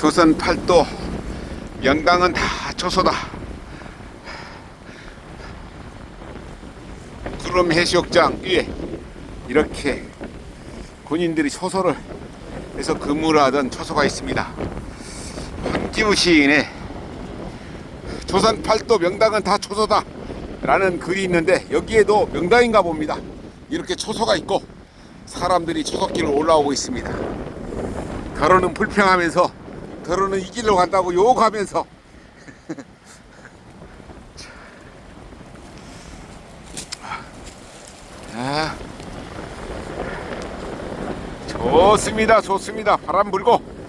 조선 팔도 명당은 다 초소다. 구름 해수욕장 위에 이렇게 군인들이 초소를 해서 근무를 하던 초소가 있습니다. 황지우 시인의 조선 팔도 명당은 다 초소다 라는 글이 있는데 여기에도 명당인가 봅니다. 이렇게 초소가 있고 사람들이 초소길을 올라오고 있습니다. 더러는 불평하면서 더러는 이 길로 간다고 욕하면서. 아, 좋습니다 좋습니다. 바람 불고